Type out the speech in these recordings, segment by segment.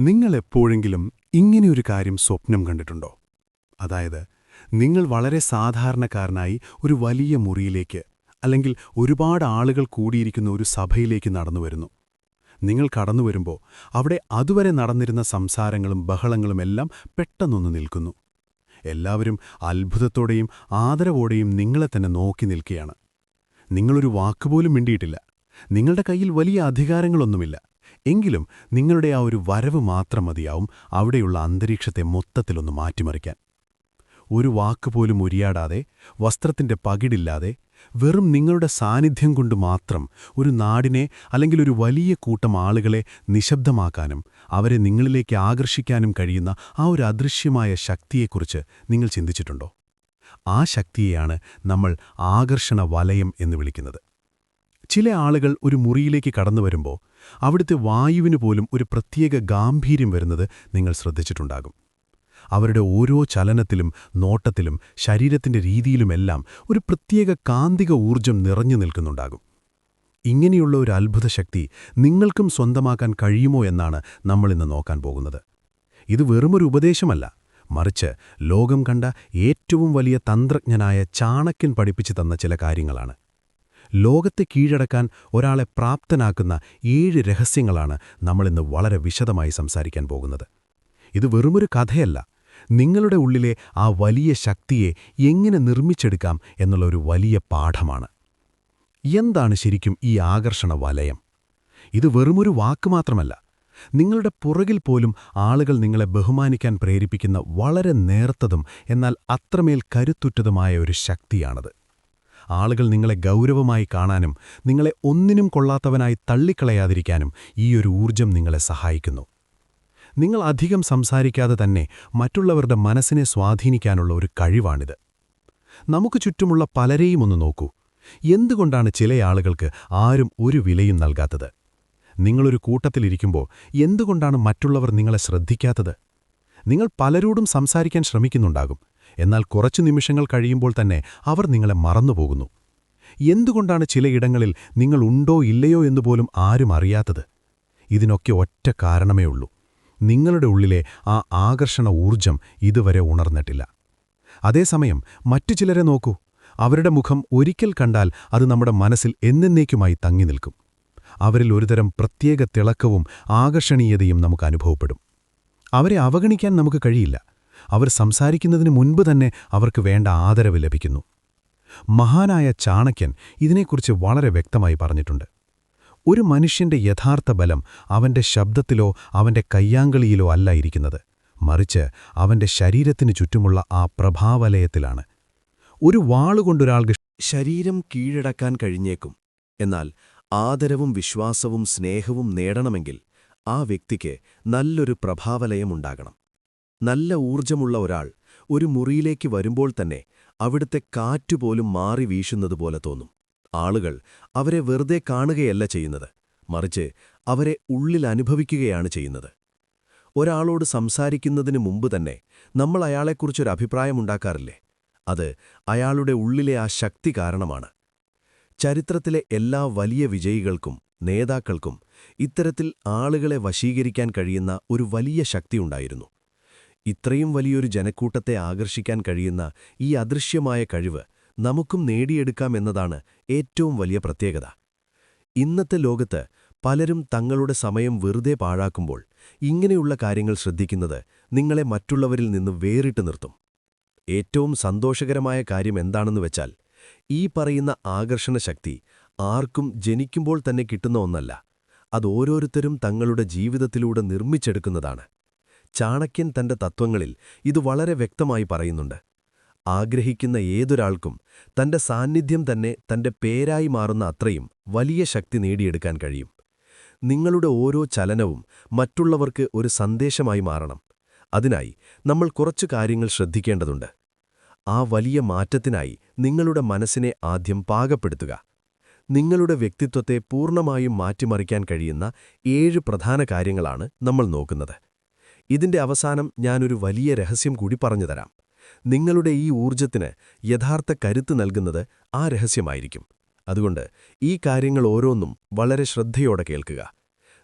നിങ്ങൾ എപ്പോഴെങ്കിലും ഇങ്ങനെയൊരു കാര്യം സ്വപ്നം കണ്ടിട്ടുണ്ടോ? അതായത് നിങ്ങൾ വളരെ സാധാരണക്കാരനായി ഒരു വലിയ മുറിയിലേക്ക് അല്ലെങ്കിൽ ഒരുപാട് ആളുകൾ കൂടിയിരിക്കുന്ന ഒരു സഭയിലേക്ക് നടന്നു വരുന്നു. നിങ്ങൾ കടന്നു വരുമ്പോൾ അവിടെ അതുവരെ നടന്നിരുന്ന സംസാരങ്ങളും ബഹളങ്ങളും എല്ലാം പെട്ടെന്നൊന്ന് നിൽക്കുന്നു. എല്ലാവരും അത്ഭുതത്തോടെയും ആദരവോടെയും നിങ്ങളെ തന്നെ നോക്കി നിൽക്കുകയാണ്. നിങ്ങളൊരു വാക്കുപോലും മിണ്ടിയിട്ടില്ല. നിങ്ങളുടെ കയ്യിൽ വലിയ അധികാരങ്ങളൊന്നുമില്ല. എങ്കിലും നിങ്ങളുടെ ആ ഒരു വരവ് മാത്രം മതിയാവും അവിടെയുള്ള അന്തരീക്ഷത്തെ മൊത്തത്തിലൊന്ന് മാറ്റിമറിക്കാൻ. ഒരു വാക്കുപോലും ഉരിയാടാതെ വസ്ത്രത്തിന്റെ പകിടില്ലാതെ വെറും നിങ്ങളുടെ സാന്നിധ്യം കൊണ്ട് മാത്രം ഒരു നാടിനെ അല്ലെങ്കിൽ ഒരു വലിയ കൂട്ടം ആളുകളെ നിശബ്ദമാക്കാനും അവരെ നിങ്ങളിലേക്ക് ആകർഷിക്കാനും കഴിയുന്ന ആ ഒരു അദൃശ്യമായ ശക്തിയെക്കുറിച്ച് നിങ്ങൾ ചിന്തിച്ചിട്ടുണ്ടോ? ആ ശക്തിയെയാണ് നമ്മൾ ആകർഷണ വലയം എന്ന് വിളിക്കുന്നത്. ചില ആളുകൾ ഒരു മുറിയിലേക്ക് കടന്നു വരുമ്പോൾ അവിടുത്തെ വായുവിന് പോലും ഒരു പ്രത്യേക ഗാംഭീര്യം വരുന്നത് നിങ്ങൾ ശ്രദ്ധിച്ചിട്ടുണ്ടാകും. അവരുടെ ഓരോ ചലനത്തിലും നോട്ടത്തിലും ശരീരത്തിന്റെ രീതിയിലുമെല്ലാം ഒരു പ്രത്യേക കാന്തിക ഊർജം നിറഞ്ഞു നിൽക്കുന്നുണ്ടാകും. ഇങ്ങനെയുള്ള ഒരു അത്ഭുത ശക്തി നിങ്ങൾക്കും സ്വന്തമാക്കാൻ കഴിയുമോ എന്നാണ് നമ്മളിന്ന് നോക്കാൻ പോകുന്നത്. ഇത് വെറുമൊരു ഉപദേശമല്ല. മറിച്ച് ലോകം കണ്ട ഏറ്റവും വലിയ തന്ത്രജ്ഞനായ ചാണക്യൻ പഠിപ്പിച്ചു തന്ന ചില കാര്യങ്ങളാണ്. ലോകത്തെ കീഴടക്കാൻ ഒരാളെ പ്രാപ്തനാക്കുന്ന ഏഴ് രഹസ്യങ്ങളാണ് നമ്മളിന്ന് വളരെ വിശദമായി സംസാരിക്കാൻ പോകുന്നത്. ഇത് വെറുമൊരു കഥയല്ല. നിങ്ങളുടെ ഉള്ളിലെ ആ വലിയ ശക്തിയെ എങ്ങനെ നിർമ്മിച്ചെടുക്കാം എന്നുള്ള ഒരു വലിയ പാഠമാണ്. എന്താണ് ശരിക്കും ഈ ആകർഷണ വലയം? ഇത് വെറുമൊരു വാക്ക് മാത്രമല്ല. നിങ്ങളുടെ പുറകിൽ പോലും ആളുകൾ നിങ്ങളെ ബഹുമാനിക്കാൻ പ്രേരിപ്പിക്കുന്ന വളരെ നേർത്തതും എന്നാൽ അത്രമേൽ കരുത്തുറ്റതുമായ ഒരു ശക്തിയാണത്. ആളുകൾ നിങ്ങളെ ഗൗരവമായി കാണാനും നിങ്ങളെ ഒന്നിനും കൊള്ളാത്തവനായി തള്ളിക്കളയാതിരിക്കാനും ഈയൊരു ഊർജം നിങ്ങളെ സഹായിക്കുന്നു. നിങ്ങൾ അധികം സംസാരിക്കാതെ തന്നെ മറ്റുള്ളവരുടെ മനസ്സിനെ സ്വാധീനിക്കാനുള്ള ഒരു കഴിവാണിത്. നമുക്ക് ചുറ്റുമുള്ള പലരെയും ഒന്ന് നോക്കൂ. എന്തുകൊണ്ടാണ് ചില ആളുകൾക്ക് ആരും ഒരു വിലയും നൽകാത്തത്? നിങ്ങളൊരു കൂട്ടത്തിലിരിക്കുമ്പോൾ എന്തുകൊണ്ടാണ് മറ്റുള്ളവർ നിങ്ങളെ ശ്രദ്ധിക്കാത്തത്? നിങ്ങൾ പലരോടും സംസാരിക്കാൻ ശ്രമിക്കുന്നുണ്ടാകും. എന്നാൽ കുറച്ചു നിമിഷങ്ങൾ കഴിയുമ്പോൾ തന്നെ അവർ നിങ്ങളെ മറന്നുപോകുന്നു. എന്തുകൊണ്ടാണ് ചിലയിടങ്ങളിൽ നിങ്ങൾ ഉണ്ടോ ഇല്ലയോ എന്നുപോലും ആരും അറിയാത്തത്? ഇതിനൊക്കെ ഒറ്റ കാരണമേ ഉള്ളൂ. നിങ്ങളുടെ ഉള്ളിലെ ആ ആകർഷണ ഊർജം ഇതുവരെ ഉണർന്നിട്ടില്ല. അതേസമയം മറ്റു ചിലരെ നോക്കൂ. അവരുടെ മുഖം ഒരിക്കൽ കണ്ടാൽ അത് നമ്മുടെ മനസ്സിൽ എന്നേക്കുമായി തങ്ങി നിൽക്കും. അവരിൽ ഒരുതരം പ്രത്യേക തിളക്കവും ആകർഷണീയതയും നമുക്ക് അനുഭവപ്പെടും. അവരെ അവഗണിക്കാൻ നമുക്ക് കഴിയില്ല. അവർ സംസാരിക്കുന്നതിന് മുൻപ് തന്നെ അവർക്ക് വേണ്ട ആദരവ് ലഭിക്കുന്നു. മഹാനായ ചാണക്യൻ ഇതിനെക്കുറിച്ച് വളരെ വ്യക്തമായി പറഞ്ഞിട്ടുണ്ട്. ഒരു മനുഷ്യന്റെ യഥാർത്ഥ ബലം അവന്റെ ശബ്ദത്തിലോ അവന്റെ കയ്യാങ്കളിയിലോ അല്ല ഇരിക്കുന്നത്. മറിച്ച് അവന്റെ ശരീരത്തിനു ചുറ്റുമുള്ള ആ പ്രഭാവലയത്തിലാണ്. ഒരു വാളുകൊണ്ടൊരാൾക്ക് ശരീരം കീഴടക്കാൻ കഴിഞ്ഞേക്കും. എന്നാൽ ആദരവും വിശ്വാസവും സ്നേഹവും നേടണമെങ്കിൽ ആ വ്യക്തിക്ക് നല്ലൊരു പ്രഭാവലയമുണ്ടാകണം നല്ല ഊർജമുള്ള ഒരാൾ ഒരു മുറിയിലേക്ക് വരുമ്പോൾ തന്നെ അവിടുത്തെ കാറ്റുപോലും മാറി വീശുന്നതുപോലെ തോന്നും. ആളുകൾ അവരെ വെറുതെ കാണുകയല്ല ചെയ്യുന്നത് മറിച്ച് അവരെ ഉള്ളിൽ അനുഭവിക്കുകയാണ് ചെയ്യുന്നത്. ഒരാളോട് സംസാരിക്കുന്നതിന് മുമ്പ് തന്നെ നമ്മൾ അയാളെക്കുറിച്ചൊരു അഭിപ്രായമുണ്ടാക്കാറില്ലേ അത് അയാളുടെ ഉള്ളിലെ ആ ശക്തി കാരണമാണ്. ചരിത്രത്തിലെ എല്ലാ വലിയ വിജയികൾക്കും നേതാക്കൾക്കും ഇത്തരത്തിൽ ആളുകളെ വശീകരിക്കാൻ കഴിയുന്ന ഒരു വലിയ ശക്തിയുണ്ടായിരുന്നു ഇത്രയും വലിയൊരു ജനക്കൂട്ടത്തെ ആകർഷിക്കാൻ കഴിയുന്ന ഈ അദൃശ്യമായ കഴിവ് നമുക്കും നേടിയെടുക്കാമെന്നതാണ് ഏറ്റവും വലിയ പ്രത്യേകത. ഇന്നത്തെ ലോകത്ത് പലരും തങ്ങളുടെ സമയം വെറുതെ പാഴാക്കുമ്പോൾ ഇങ്ങനെയുള്ള കാര്യങ്ങൾ ശ്രദ്ധിക്കുന്നത് നിങ്ങളെ മറ്റുള്ളവരിൽ നിന്ന് വേറിട്ട് നിർത്തും. ഏറ്റവും സന്തോഷകരമായ കാര്യം എന്താണെന്ന് വെച്ചാൽ ഈ പറയുന്ന ആകർഷണ ശക്തി ആർക്കും ജനിക്കുമ്പോൾ തന്നെ കിട്ടുന്ന ഒന്നല്ല അത് ഓരോരുത്തരും തങ്ങളുടെ ജീവിതത്തിലൂടെ നിർമ്മിച്ചെടുക്കുന്നതാണ്. ചാണക്യൻ തന്റെ തത്വങ്ങളിൽ ഇത് വളരെ വ്യക്തമായി പറയുന്നുണ്ട്. ആഗ്രഹിക്കുന്ന ഏതൊരാൾക്കും തന്റെ സാന്നിധ്യം തന്നെ തന്റെ പേരായി മാറുന്ന അത്രയും വലിയ ശക്തി നേടിയെടുക്കാൻ കഴിയും. നിങ്ങളുടെ ഓരോ ചലനവും മറ്റുള്ളവർക്ക് ഒരു സന്ദേശമായി മാറണം. അതിനായി നമ്മൾ കുറച്ചു കാര്യങ്ങൾ ശ്രദ്ധിക്കേണ്ടതുണ്ട്. ആ വലിയ മാറ്റത്തിനായി നിങ്ങളുടെ മനസ്സിനെ ആദ്യം പാകപ്പെടുത്തുക. നിങ്ങളുടെ വ്യക്തിത്വത്തെ പൂർണമായും മാറ്റിമറിക്കാൻ കഴിയുന്ന ഏഴ് പ്രധാന കാര്യങ്ങളാണ് നമ്മൾ നോക്കുന്നത്. ഇതിന്റെ അവസാനം ഞാനൊരു വലിയ രഹസ്യം കൂടി പറഞ്ഞുതരാം നിങ്ങളുടെ ഈ ഊർജത്തിന് യഥാർത്ഥ കരുത്ത് നൽകുന്നത് ആ രഹസ്യമായിരിക്കും. അതുകൊണ്ട് ഈ കാര്യങ്ങൾ ഓരോന്നും വളരെ ശ്രദ്ധയോടെ കേൾക്കുക.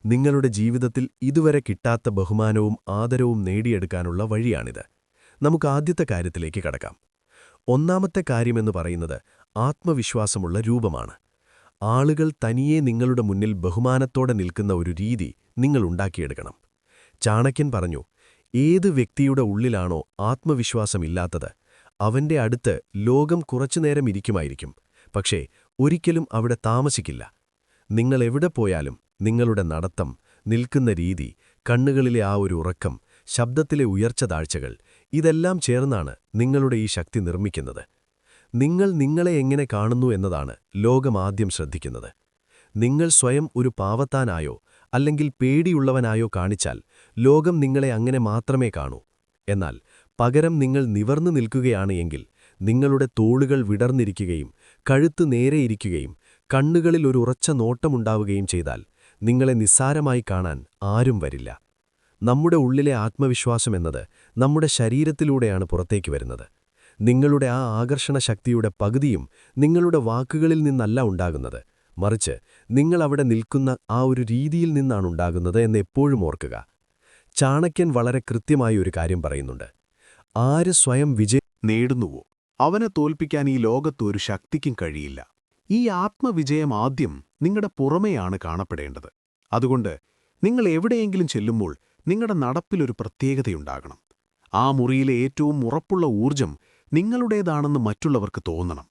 നിങ്ങളുടെ ജീവിതത്തിൽ ഇതുവരെ കിട്ടാത്ത ബഹുമാനവും ആദരവും നേടിയെടുക്കാനുള്ള വഴിയാണിത്. നമുക്ക് ആദ്യത്തെ കാര്യത്തിലേക്ക് കടക്കാം. ഒന്നാമത്തെ കാര്യമെന്ന് പറയുന്നത് ആത്മവിശ്വാസമുള്ള രൂപമാണ്. ആളുകൾ തനിയെ നിങ്ങളുടെ മുന്നിൽ ബഹുമാനത്തോടെ നിൽക്കുന്ന ഒരു രീതി നിങ്ങൾ ഉണ്ടാക്കിയെടുക്കണം. ചാണക്യൻ പറഞ്ഞു ഏത് വ്യക്തിയുടെ ഉള്ളിലാണോ ആത്മവിശ്വാസമില്ലാത്തത് അവന്റെ അടുത്ത് ലോകം കുറച്ചുനേരം ഇരിക്കുമായിരിക്കും പക്ഷേ ഒരിക്കലും അവിടെ താമസിക്കില്ല. നിങ്ങൾ എവിടെ പോയാലും നിങ്ങളുടെ നടത്തം നിൽക്കുന്ന രീതി കണ്ണുകളിലെ ആ ഒരു ഉറക്കം ശബ്ദത്തിലെ ഉയർച്ച താഴ്ചകൾ ഇതെല്ലാം ചേർന്നാണ് നിങ്ങളുടെ ഈ ശക്തി നിർമ്മിക്കുന്നത്. നിങ്ങൾ നിങ്ങളെ എങ്ങനെ കാണുന്നു എന്നതാണ് ലോകമാദ്യം ശ്രദ്ധിക്കുന്നത്. നിങ്ങൾ സ്വയം ഒരു പാവത്താനായോ അല്ലെങ്കിൽ പേടിയുള്ളവനായോ കാണിച്ചാൽ ലോകം നിങ്ങളെ അങ്ങനെ മാത്രമേ കാണൂ. എന്നാൽ പകരം നിങ്ങൾ നിവർന്നു നിൽക്കുകയാണ് എങ്കിൽ നിങ്ങളുടെ തോളുകൾ വിടർന്നിരിക്കുകയും കഴുത്ത് നേരെയിരിക്കുകയും കണ്ണുകളിൽ ഒരു ഉറച്ച നോട്ടമുണ്ടാവുകയും ചെയ്താൽ നിങ്ങളെ നിസ്സാരമായി കാണാൻ ആരും വരില്ല. നമ്മുടെ ഉള്ളിലെ ആത്മവിശ്വാസം എന്നത് നമ്മുടെ ശരീരത്തിലൂടെയാണ് പുറത്തേക്ക് വരുന്നത്. നിങ്ങളുടെ ആ ആകർഷണ ശക്തിയുടെ പകുതിയും നിങ്ങളുടെ വാക്കുകളിൽ നിന്നല്ല ഉണ്ടാകുന്നത്. മറിച്ച് നിങ്ങൾ അവിടെ നിൽക്കുന്ന ആ ഒരു രീതിയിൽ നിന്നാണ് ഉണ്ടാകുന്നത് എന്ന് എപ്പോഴും ഓർക്കുക. ചാണക്യൻ വളരെ കൃത്യമായി ഒരു കാര്യം പറയുന്നുണ്ട്. ആര് സ്വയം വിജയ നേടുന്നുവോ അവനെ തോൽപ്പിക്കാൻ ഈ ലോകത്ത് ഒരു ശക്തിക്കും കഴിയില്ല. ഈ ആത്മവിജയം ആദ്യം നിങ്ങളുടെ പുറമെയാണ് കാണപ്പെടേണ്ടത്. അതുകൊണ്ട് നിങ്ങൾ എവിടെയെങ്കിലും ചെല്ലുമ്പോൾ നിങ്ങളുടെ നടപ്പിലൊരു പ്രത്യേകതയുണ്ടാകണം. ആ മുറിയിലെ ഏറ്റവും ഉറപ്പുള്ള ഊർജം നിങ്ങളുടേതാണെന്ന് മറ്റുള്ളവർക്ക് തോന്നണം.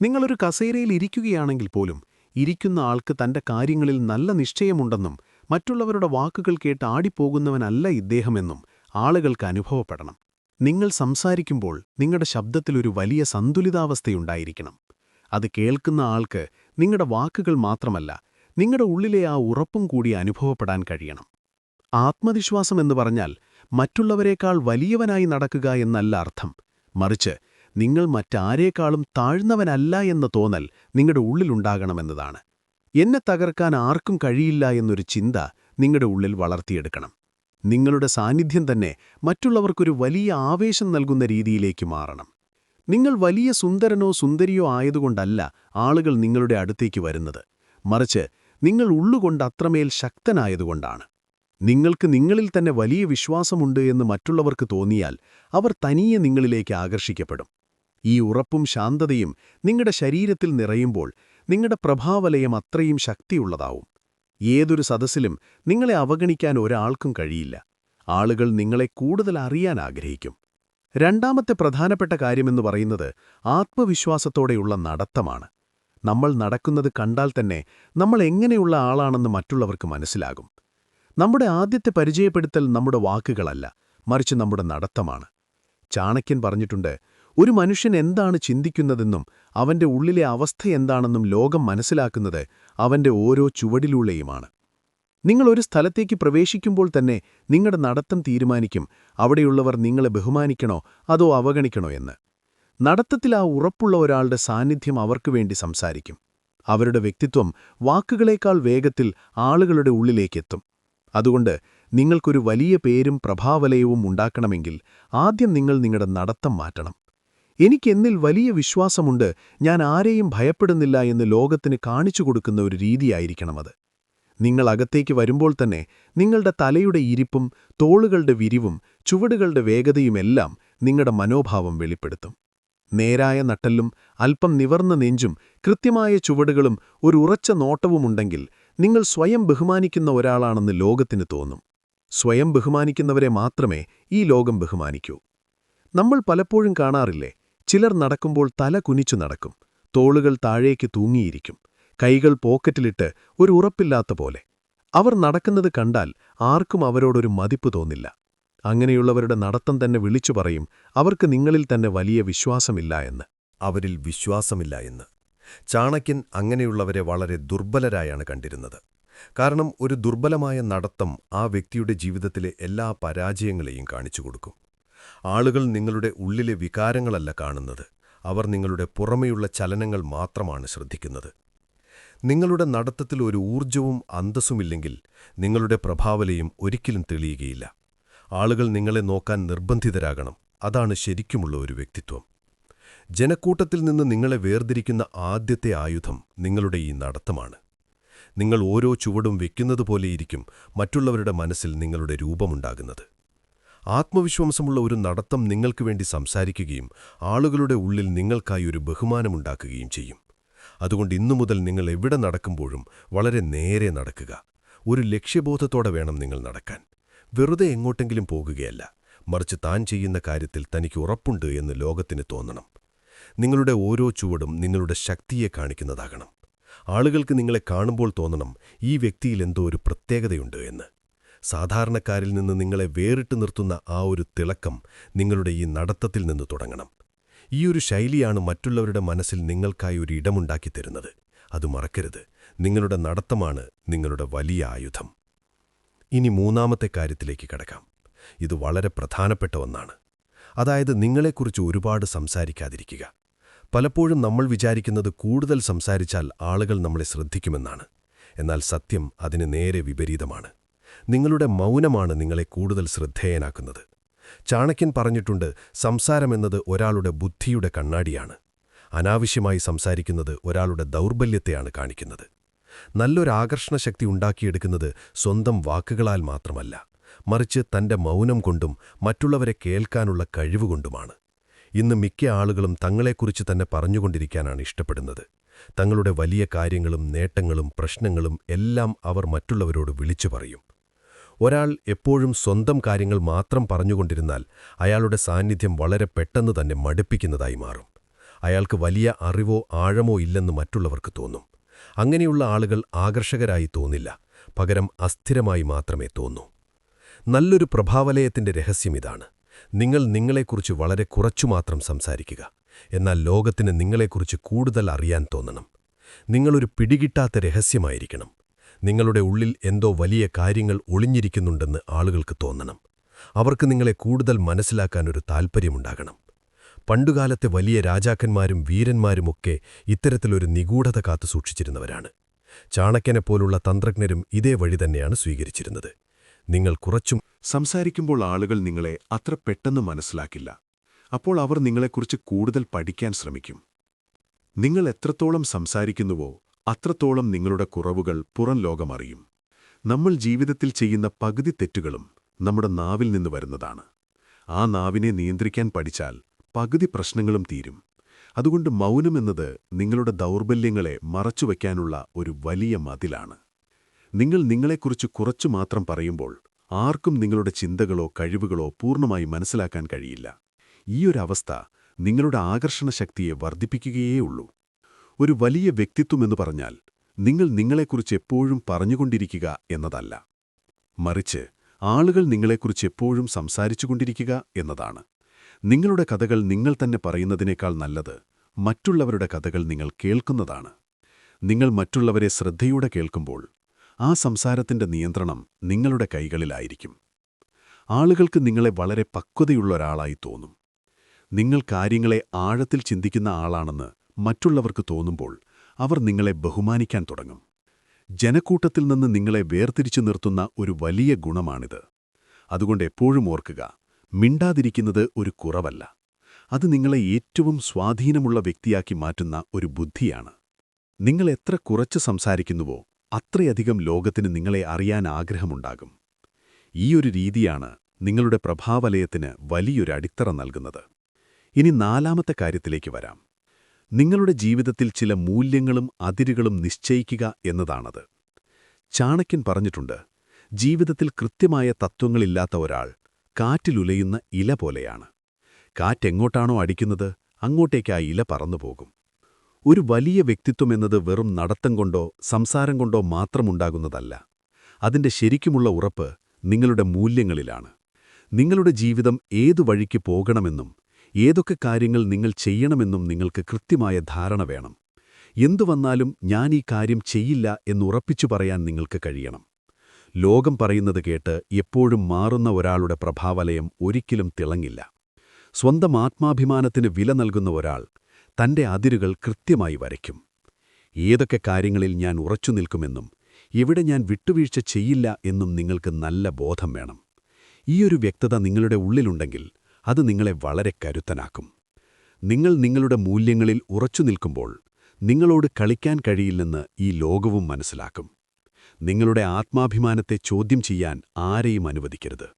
നിങ്ങളൊരു കസേരയിൽ ഇരിക്കുകയാണെങ്കിൽ പോലും ഇരിക്കുന്ന ആൾക്ക് തന്റെ കാര്യങ്ങളിൽ നല്ല നിശ്ചയമുണ്ടെന്നും മറ്റുള്ളവരുടെ വാക്കുകൾ കേട്ട് ആടിപ്പോകുന്നവനല്ല ഇദ്ദേഹമെന്നും ആളുകൾക്ക് അനുഭവപ്പെടണം. നിങ്ങൾ സംസാരിക്കുമ്പോൾ നിങ്ങളുടെ ശബ്ദത്തിലൊരു വലിയ സന്തുലിതാവസ്ഥയുണ്ടായിരിക്കണം. അത് കേൾക്കുന്ന ആൾക്ക് നിങ്ങളുടെ വാക്കുകൾ മാത്രമല്ല നിങ്ങളുടെ ഉള്ളിലെ ആ ഉറപ്പും കൂടി അനുഭവപ്പെടാൻ കഴിയണം. ആത്മവിശ്വാസം എന്ന് പറഞ്ഞാൽ മറ്റുള്ളവരെക്കാൾ വലിയവനായി നടക്കുക എന്നല്ല അർത്ഥം. മറിച്ച് നിങ്ങൾ മറ്റാരേക്കാളും താഴ്ന്നവനല്ല എന്ന തോന്നൽ നിങ്ങളുടെ ഉള്ളിലുണ്ടാകണമെന്നതാണ്. എന്നെ തകർക്കാൻ ആർക്കും കഴിയില്ല എന്നൊരു ചിന്ത നിങ്ങളുടെ ഉള്ളിൽ വളർത്തിയെടുക്കണം. നിങ്ങളുടെ സാന്നിധ്യം തന്നെ മറ്റുള്ളവർക്കൊരു വലിയ ആവേശം നൽകുന്ന രീതിയിലേക്ക് മാറണം. നിങ്ങൾ വലിയ സുന്ദരനോ സുന്ദരിയോ ആയതുകൊണ്ടല്ല ആളുകൾ നിങ്ങളുടെ അടുത്തേക്ക് വരുന്നത്. മറിച്ച് നിങ്ങൾ ഉള്ളുകൊണ്ട് അത്രമേൽ ശക്തനായതുകൊണ്ടാണ്. നിങ്ങൾക്ക് നിങ്ങളിൽ തന്നെ വലിയ വിശ്വാസമുണ്ട് എന്ന് മറ്റുള്ളവർക്ക് തോന്നിയാൽ അവർ തനിയെ നിങ്ങളിലേക്ക് ആകർഷിക്കപ്പെടും. ഈ ഉറപ്പും ശാന്തതയും നിങ്ങളുടെ ശരീരത്തിൽ നിറയുമ്പോൾ നിങ്ങളുടെ പ്രഭാവലയം അത്രയും ശക്തിയുള്ളതാവും. ഏതൊരു സദസ്സിലും നിങ്ങളെ അവഗണിക്കാൻ ഒരാൾക്കും കഴിയില്ല. ആളുകൾ നിങ്ങളെ കൂടുതൽ അറിയാൻ ആഗ്രഹിക്കും. രണ്ടാമത്തെ പ്രധാനപ്പെട്ട കാര്യമെന്ന് പറയുന്നത് ആത്മവിശ്വാസത്തോടെയുള്ള നടത്തമാണ്. നമ്മൾ നടക്കുന്നത് കണ്ടാൽ തന്നെ നമ്മൾ എങ്ങനെയുള്ള ആളാണെന്ന് മറ്റുള്ളവർക്ക് മനസ്സിലാകും. നമ്മുടെ ആദ്യത്തെ പരിചയപ്പെടുത്തൽ നമ്മുടെ വാക്കുകളല്ല മറിച്ച് നമ്മുടെ നടത്തമാണ്. ചാണക്യൻ പറഞ്ഞിട്ടുണ്ട് ഒരു മനുഷ്യൻ എന്താണ് ചിന്തിക്കുന്നതെന്നും അവന്റെ ഉള്ളിലെ അവസ്ഥ എന്താണെന്നും ലോകം മനസ്സിലാക്കുന്നത് അവന്റെ ഓരോ ചുവടിലൂടെയുമാണ്. നിങ്ങൾ ഒരു സ്ഥലത്തേക്ക് പ്രവേശിക്കുമ്പോൾ തന്നെ നിങ്ങളുടെ നടത്തം തീരുമാനിക്കും അവിടെയുള്ളവർ നിങ്ങളെ ബഹുമാനിക്കണോ അതോ അവഗണിക്കണോ എന്ന്. നടത്തത്തിൽ ആ ഉറപ്പുള്ള ഒരാളുടെ സാന്നിധ്യം അവർക്കു വേണ്ടി സംസാരിക്കും. അവരുടെ വ്യക്തിത്വം വാക്കുകളേക്കാൾ വേഗത്തിൽ ആളുകളുടെ ഉള്ളിലേക്കെത്തും. അതുകൊണ്ട് നിങ്ങൾക്കൊരു വലിയ പേരും പ്രഭാവലയവും ഉണ്ടാക്കണമെങ്കിൽ ആദ്യം നിങ്ങൾ നിങ്ങളുടെ നടത്തം മാറ്റണം. എനിക്കെന്നിൽ വലിയ വിശ്വാസമുണ്ട്. ഞാൻ ആരെയും ഭയപ്പെടുന്നില്ല എന്ന് ലോകത്തിന് കാണിച്ചു കൊടുക്കുന്ന ഒരു രീതിയായിരിക്കണമത് നിങ്ങൾ അകത്തേക്ക് വരുമ്പോൾ തന്നെ നിങ്ങളുടെ തലയുടെ ഇരിപ്പും തോളുകളുടെ വിരിവും ചുവടുകളുടെ വേഗതയുമെല്ലാം നിങ്ങളുടെ മനോഭാവം വെളിപ്പെടുത്തും. നേരായ നട്ടല്ലും അല്പം നിവർന്ന നെഞ്ചും കൃത്യമായ ചുവടുകളും ഒരു ഉറച്ച നോട്ടവുമുണ്ടെങ്കിൽ നിങ്ങൾ സ്വയം ബഹുമാനിക്കുന്ന ഒരാളാണെന്ന് ലോകത്തിന് തോന്നും. സ്വയം ബഹുമാനിക്കുന്നവരെ മാത്രമേ ഈ ലോകം ബഹുമാനിക്കൂ. നമ്മൾ പലപ്പോഴും കാണാറില്ലേ ചിലർ നടക്കുമ്പോൾ തല കുനിച്ചു നടക്കും. തോളുകൾ താഴേക്ക് തൂങ്ങിയിരിക്കും. കൈകൾ പോക്കറ്റിലിട്ട് ഒരു ഉറപ്പില്ലാത്ത പോലെ. അവർ നടക്കുന്നത് കണ്ടാൽ ആർക്കും അവരോടൊരു മതിപ്പ് തോന്നില്ല. അങ്ങനെയുള്ളവരുടെ നടത്തം തന്നെ വിളിച്ചു പറയും അവർക്ക് നിങ്ങളിൽ തന്നെ വലിയ വിശ്വാസമില്ല എന്ന്. അവരിൽ വിശ്വാസമില്ല എന്ന്. ചാണക്യൻ അങ്ങനെയുള്ളവരെ വളരെ ദുർബലരായാണ് കണ്ടിരുന്നത്. കാരണം ഒരു ദുർബലമായ നടത്തം ആ വ്യക്തിയുടെ ജീവിതത്തിലെ എല്ലാ പരാജയങ്ങളെയും കാണിച്ചു കൊടുക്കും. ആളുകൾ നിങ്ങളുടെ ഉള്ളിലെ വികാരങ്ങളല്ല കാണുന്നത്. അവർ നിങ്ങളുടെ പുറമെയുള്ള ചലനങ്ങൾ മാത്രമാണ് ശ്രദ്ധിക്കുന്നത്. നിങ്ങളുടെ നടത്തത്തിൽ ഒരു ഊർജവും അന്തസ്സുമില്ലെങ്കിൽ നിങ്ങളുടെ പ്രഭാവലയും ഒരിക്കലും തെളിയുകയില്ല. ആളുകൾ നിങ്ങളെ നോക്കാൻ നിർബന്ധിതരാകണം. അതാണ് ശരിക്കുമുള്ള ഒരു വ്യക്തിത്വം. ജനക്കൂട്ടത്തിൽ നിന്ന് നിങ്ങളെ വേർതിരിക്കുന്ന ആദ്യത്തെ ആയുധം നിങ്ങളുടെ ഈ നടത്തമാണ്. നിങ്ങൾ ഓരോ ചുവടും വെക്കുന്നതുപോലെയിരിക്കും മറ്റുള്ളവരുടെ മനസ്സിൽ നിങ്ങളുടെ രൂപമുണ്ടാകുന്നത്. ആത്മവിശ്വാസമുള്ള ഒരു നടത്തം നിങ്ങൾക്ക് വേണ്ടി സംസാരിക്കുകയും ആളുകളുടെ ഉള്ളിൽ നിങ്ങൾക്കായി ഒരു ബഹുമാനമുണ്ടാക്കുകയും ചെയ്യും. അതുകൊണ്ട് ഇന്നു മുതൽ നിങ്ങൾ എവിടെ നടക്കുമ്പോഴും വളരെ നേരെ നടക്കുക. ഒരു ലക്ഷ്യബോധത്തോടെ വേണം നിങ്ങൾ നടക്കാൻ. വെറുതെ എങ്ങോട്ടെങ്കിലും പോകുകയല്ല. മറിച്ച് താൻ ചെയ്യുന്ന കാര്യത്തിൽ തനിക്ക് ഉറപ്പുണ്ട് എന്ന് ലോകത്തിന് തോന്നണം. നിങ്ങളുടെ ഓരോ ചുവടും നിങ്ങളുടെ ശക്തിയെ കാണിക്കുന്നതാകണം. ആളുകൾക്ക് നിങ്ങളെ കാണുമ്പോൾ തോന്നണം ഈ വ്യക്തിയിൽ എന്തോ ഒരു പ്രത്യേകതയുണ്ട് എന്ന്. സാധാരണക്കാരിൽ നിന്ന് നിങ്ങളെ വേറിട്ട് നിർത്തുന്ന ആ ഒരു തിളക്കം നിങ്ങളുടെ ഈ നടത്തത്തിൽ നിന്ന് തുടങ്ങണം. ഈ ഒരു ശൈലിയാണ് മറ്റുള്ളവരുടെ മനസ്സിൽ നിങ്ങൾക്കായി ഒരു ഇടമുണ്ടാക്കി തരുന്നത്. അത് മറക്കരുത്. നിങ്ങളുടെ നടത്തമാണ് നിങ്ങളുടെ വലിയ ആയുധം. ഇനി മൂന്നാമത്തെ കാര്യത്തിലേക്ക് കടക്കാം. ഇത് വളരെ പ്രധാനപ്പെട്ട ഒന്നാണ്. അതായത് നിങ്ങളെക്കുറിച്ച് ഒരുപാട് സംസാരിക്കാതിരിക്കുക. പലപ്പോഴും നമ്മൾ വിചാരിക്കുന്നത് കൂടുതൽ സംസാരിച്ചാൽ ആളുകൾ നമ്മളെ ശ്രദ്ധിക്കുമെന്നാണ്. എന്നാൽ സത്യം അതിന് നേരെ വിപരീതമാണ്. നിങ്ങളുടെ മൗനമാണ് നിങ്ങളെ കൂടുതൽ ശ്രദ്ധേയനാക്കുന്നത്. ചാണക്യൻ പറഞ്ഞിട്ടുണ്ട് സംസാരമെന്നത് ഒരാളുടെ ബുദ്ധിയുടെ കണ്ണാടിയാണ്. അനാവശ്യമായി സംസാരിക്കുന്നത് ഒരാളുടെ ദൗർബല്യത്തെയാണ് കാണിക്കുന്നത്. നല്ലൊരാകർഷണ ശക്തി ഉണ്ടാക്കിയെടുക്കുന്നത് സ്വന്തം വാക്കുകളാൽ മാത്രമല്ല മറിച്ച് തന്റെ മൗനം കൊണ്ടും മറ്റുള്ളവരെ കേൾക്കാനുള്ള കഴിവുകൊണ്ടുമാണ് ഇന്ന് മിക്ക ആളുകളും തങ്ങളെക്കുറിച്ച് തന്നെ പറഞ്ഞുകൊണ്ടിരിക്കാനാണ് ഇഷ്ടപ്പെടുന്നത്. തങ്ങളുടെ വലിയ കാര്യങ്ങളും നേട്ടങ്ങളും പ്രശ്നങ്ങളും എല്ലാം അവർ മറ്റുള്ളവരോട് വിളിച്ചു പറയും. ഒരാൾ എപ്പോഴും സ്വന്തം കാര്യങ്ങൾ മാത്രം പറഞ്ഞുകൊണ്ടിരുന്നാൽ അയാളുടെ സാന്നിധ്യം വളരെ പെട്ടെന്ന് തന്നെ മടുപ്പിക്കുന്നതായി മാറും. അയാൾക്ക് വലിയ അറിവോ ആഴമോ ഇല്ലെന്ന് മറ്റുള്ളവർക്ക് തോന്നും. അങ്ങനെയുള്ള ആളുകൾ ആകർഷകരായി തോന്നില്ല. പകരം അസ്ഥിരമായി മാത്രമേ തോന്നൂ. നല്ലൊരു പ്രഭാവലയത്തിന്റെ രഹസ്യമിതാണ് നിങ്ങൾ നിങ്ങളെക്കുറിച്ച് വളരെ കുറച്ചുമാത്രം സംസാരിക്കുക. എന്നാൽ ലോകത്തിന് നിങ്ങളെക്കുറിച്ച് കൂടുതൽ അറിയാൻ തോന്നണം. നിങ്ങളൊരു പിടികിട്ടാത്ത രഹസ്യമായിരിക്കണം. നിങ്ങളുടെ ഉള്ളിൽ എന്തോ വലിയ കാര്യങ്ങൾ ഒളിഞ്ഞിരിക്കുന്നുണ്ടെന്ന് ആളുകൾക്ക് തോന്നണം. അവർക്ക് നിങ്ങളെ കൂടുതൽ മനസ്സിലാക്കാനൊരു താൽപ്പര്യമുണ്ടാകണം പണ്ടുകാലത്തെ വലിയ രാജാക്കന്മാരും വീരന്മാരുമൊക്കെ ഇത്തരത്തിലൊരു നിഗൂഢത കാത്തു സൂക്ഷിച്ചിരുന്നവരാണ്. ചാണക്യനെപ്പോലുള്ള തന്ത്രജ്ഞരും ഇതേ വഴി തന്നെയാണ് സ്വീകരിച്ചിരുന്നത്. നിങ്ങൾ കുറച്ചും സംസാരിക്കുമ്പോൾ ആളുകൾ നിങ്ങളെ അത്ര പെട്ടെന്ന് മനസ്സിലാക്കില്ല. അപ്പോൾ അവർ നിങ്ങളെക്കുറിച്ച് കൂടുതൽ പഠിക്കാൻ ശ്രമിക്കും. നിങ്ങൾ എത്രത്തോളം സംസാരിക്കുന്നുവോ അത്രത്തോളം നിങ്ങളുടെ കുറവുകൾ പുറം ലോകമറിയും. നമ്മൾ ജീവിതത്തിൽ ചെയ്യുന്ന പകുതി തെറ്റുകളും നമ്മുടെ നാവിൽ നിന്ന് വരുന്നതാണ്. ആ നാവിനെ നിയന്ത്രിക്കാൻ പഠിച്ചാൽ പകുതി പ്രശ്നങ്ങളും തീരും. അതുകൊണ്ട് മൗനമെന്നത് നിങ്ങളുടെ ദൗർബല്യങ്ങളെ മറച്ചുവെക്കാനുള്ള ഒരു വലിയ മതിലാണ്. നിങ്ങൾ നിങ്ങളെക്കുറിച്ച് കുറച്ചു മാത്രം പറയുമ്പോൾ ആർക്കും നിങ്ങളുടെ ചിന്തകളോ കഴിവുകളോ പൂർണമായി മനസ്സിലാക്കാൻ കഴിയില്ല. ഈയൊരവസ്ഥ നിങ്ങളുടെ ആകർഷണശക്തിയെ വർദ്ധിപ്പിക്കുകയേ ഉള്ളൂ ഒരു വലിയ വ്യക്തിത്വമെന്ന് പറഞ്ഞാൽ നിങ്ങൾ നിങ്ങളെക്കുറിച്ച് എപ്പോഴും പറഞ്ഞുകൊണ്ടിരിക്കുക എന്നതല്ല. മറിച്ച് ആളുകൾ നിങ്ങളെക്കുറിച്ച് എപ്പോഴും സംസാരിച്ചുകൊണ്ടിരിക്കുക എന്നതാണ്. നിങ്ങളുടെ കഥകൾ നിങ്ങൾ തന്നെ പറയുന്നതിനേക്കാൾ നല്ലത് മറ്റുള്ളവരുടെ കഥകൾ നിങ്ങൾ കേൾക്കുന്നതാണ്. നിങ്ങൾ മറ്റുള്ളവരെ ശ്രദ്ധയോടെ കേൾക്കുമ്പോൾ ആ സംസാരത്തിന്റെ നിയന്ത്രണം നിങ്ങളുടെ കൈകളിലായിരിക്കും. ആളുകൾക്ക് നിങ്ങളെ വളരെ പക്വതയുള്ള ഒരാളായി തോന്നും. നിങ്ങൾ കാര്യങ്ങളെ ആഴത്തിൽ ചിന്തിക്കുന്ന ആളാണെന്ന് മറ്റുള്ളവർക്ക് തോന്നുമ്പോൾ അവർ നിങ്ങളെ ബഹുമാനിക്കാൻ തുടങ്ങും. ജനക്കൂട്ടത്തിൽ നിന്ന് നിങ്ങളെ വേർതിരിച്ചു നിർത്തുന്ന ഒരു വലിയ ഗുണമാണിത്. അതുകൊണ്ട് എപ്പോഴും ഓർക്കുക മിണ്ടാതിരിക്കുന്നത് ഒരു കുറവല്ല. അത് നിങ്ങളെ ഏറ്റവും സ്വാധീനമുള്ള വ്യക്തിയാക്കി മാറ്റുന്ന ഒരു ബുദ്ധിയാണ്. നിങ്ങൾ എത്ര കുറച്ച് സംസാരിക്കുന്നുവോ അത്രയധികം ലോകത്തിന് നിങ്ങളെ അറിയാൻ ആഗ്രഹമുണ്ടാകും. ഒരു രീതിയാണ് നിങ്ങളുടെ പ്രഭാവലയത്തിന് വലിയൊരു അടിത്തറ നൽകുന്നത്. ഇനി നാലാമത്തെ കാര്യത്തിലേക്ക് വരാം. നിങ്ങളുടെ ജീവിതത്തിൽ ചില മൂല്യങ്ങളും അതിരുകളും നിശ്ചയിക്കുക എന്നതാണത്. ചാണക്യൻ പറഞ്ഞിട്ടുണ്ട് ജീവിതത്തിൽ കൃത്യമായ തത്വങ്ങളില്ലാത്ത ഒരാൾ കാറ്റിലുലയുന്ന ഇല പോലെയാണ്. കാറ്റെങ്ങോട്ടാണോ അടിക്കുന്നത് അങ്ങോട്ടേക്ക് ആ ഇല പറന്നുപോകും. ഒരു വലിയ വ്യക്തിത്വം എന്നത് വെറും നടത്തം കൊണ്ടോ സംസാരം കൊണ്ടോ മാത്രമുണ്ടാകുന്നതല്ല. അതിന്റെ ശരിക്കുമുള്ള ഉറപ്പ് നിങ്ങളുടെ മൂല്യങ്ങളിലാണ്. നിങ്ങളുടെ ജീവിതം ഏതു വഴിക്ക് പോകണമെന്നും ഏതൊക്കെ കാര്യങ്ങൾ നിങ്ങൾ ചെയ്യണമെന്നും നിങ്ങൾക്ക് കൃത്യമായ ധാരണ വേണം. എന്തു വന്നാലും ഞാൻ ഈ കാര്യം ചെയ്യില്ല എന്നുറപ്പിച്ചു പറയാൻ നിങ്ങൾക്ക് കഴിയണം. ലോകം പറയുന്നത് കേട്ട് എപ്പോഴും മാറുന്ന ഒരാളുടെ പ്രഭാവലയം ഒരിക്കലും തിളങ്ങില്ല. സ്വന്തം ആത്മാഭിമാനത്തിന് വില നൽകുന്ന ഒരാൾ തന്റെ അതിരുകൾ കൃത്യമായി വരയ്ക്കും. ഏതൊക്കെ കാര്യങ്ങളിൽ ഞാൻ ഉറച്ചു നിൽക്കുമെന്നും എവിടെ ഞാൻ വിട്ടുവീഴ്ച ചെയ്യില്ല എന്നും നിങ്ങൾക്ക് നല്ല ബോധം വേണം. ഈയൊരു വ്യക്തത നിങ്ങളുടെ ഉള്ളിലുണ്ടെങ്കിൽ അത് നിങ്ങളെ വളരെ കരുത്തനാക്കും. നിങ്ങൾ നിങ്ങളുടെ മൂല്യങ്ങളിൽ ഉറച്ചു നിൽക്കുമ്പോൾ നിങ്ങളോട് കളിക്കാൻ കഴിയില്ലെന്ന് ഈ ലോകവും മനസ്സിലാക്കും. നിങ്ങളുടെ ആത്മാഭിമാനത്തെ ചോദ്യം ചെയ്യാൻ ആരെയും അനുവദിക്കരുത്.